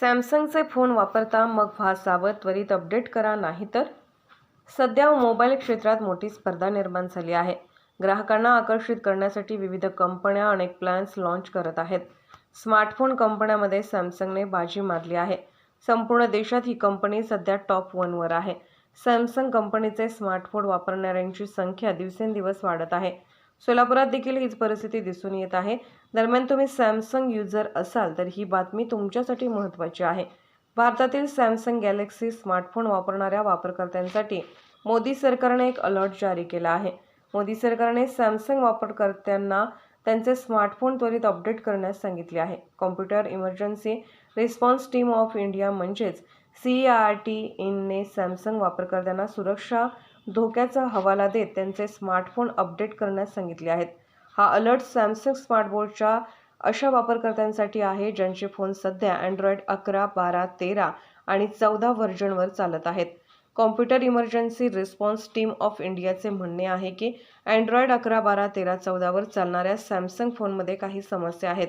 सॅमसंगचे फोन वापरता मग व्हा त्वरित अपडेट करा नाहीतर सध्या मोबाईल क्षेत्रात मोठी स्पर्धा निर्माण झाली आहे. ग्राहकांना आकर्षित करण्यासाठी विविध कंपन्या अनेक प्लॅन्स लॉन्च करत आहेत. स्मार्टफोन कंपन्यामध्ये सॅमसंगने बाजी मारली आहे. संपूर्ण देशात ही कंपनी सध्या टॉप वनवर आहे. सॅमसंग कंपनीचे स्मार्टफोन वापरणाऱ्यांची संख्या दिवसेंदिवस वाढत आहे. सोलापुरात देखील हीच परिस्थिती दिसून येत आहे. दरम्यान तुम्ही सॅमसंग युजर असाल तर ही बातमी तुमच्यासाठी महत्त्वाची आहे. भारतातील सॅमसंग गॅलेक्सी स्मार्टफोन वापरणाऱ्या वापरकर्त्यांसाठी मोदी सरकारने एक अलर्ट जारी केला आहे. मोदी सरकारने सॅमसंग वापरकर्त्यांना त्यांचे स्मार्टफोन त्वरित अपडेट करण्यास सांगितले आहे. Computer emergency response team of India म्हणजेच सी आर टी इनने सॅमसंग वापरकर्त्यांना सुरक्षा धोक्याचा हवाला देत त्यांचे स्मार्टफोन अपडेट करण्यास सांगितले आहेत. हा अलर्ट सॅमसंग स्मार्टबोर्डच्या अशा वापरकर्त्यांसाठी आहे ज्यांचे फोन सध्या अँड्रॉइड अकरा बारा तेरा आणि चौदा व्हर्जनवर चालत आहेत. Computer emergency response team of इंडियाचे म्हणणे आहे की अँड्रॉइड अकरा बारा तेरा चौदावर चालणाऱ्या सॅमसंग फोनमध्ये काही समस्या आहेत.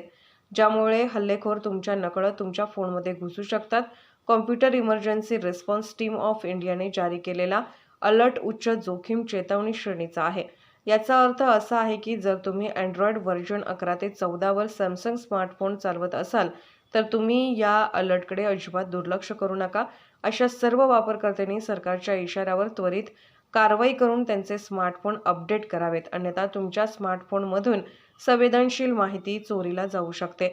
ज्यामुळे हल्लेखोर तुमच्या नकळत तुमच्या फोनमध्ये घुसू शकतात. Computer emergency response team of इंडियाने जारी केलेला अलर्ट उच्च जोखीम चेतावणी श्रेणीचा आहे. याचा अर्थ असा आहे की जर तुम्ही अँड्रॉइड व्हर्जन अकरा ते चौदावर सॅमसंग स्मार्टफोन चालवत असाल तर तुम्ही या अलर्टकडे अजिबात दुर्लक्ष करू नका. अशा सर्व वापरकर्त्यांनी सरकारच्या इशाऱ्यावर त्वरित कारवाई करून त्यांचे स्मार्टफोन अपडेट करावेत. अन्यथा तुमच्या स्मार्टफोनमधून संवेदनशील माहिती चोरीला जाऊ शकते.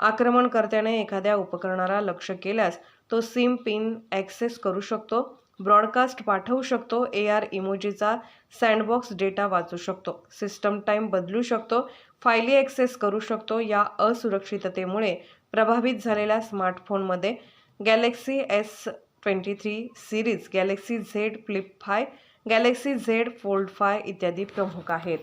आक्रमणकर्त्याने एखाद्या उपकरणाला लक्ष केल्यास तो सिम पिन ॲक्सेस करू शकतो ब्रॉडकास्ट पाठवू शकतो ए आर इमोजीचा सँडबॉक्स डेटा वाचू शकतो सिस्टम टाईम बदलू शकतो फायली ॲक्सेस करू शकतो या असुरक्षिततेमुळे प्रभावित झालेल्या स्मार्टफोनमध्ये Galaxy S twenty three series Galaxy Z flip five Galaxy Z fold five इत्यादी प्रमुख आहेत.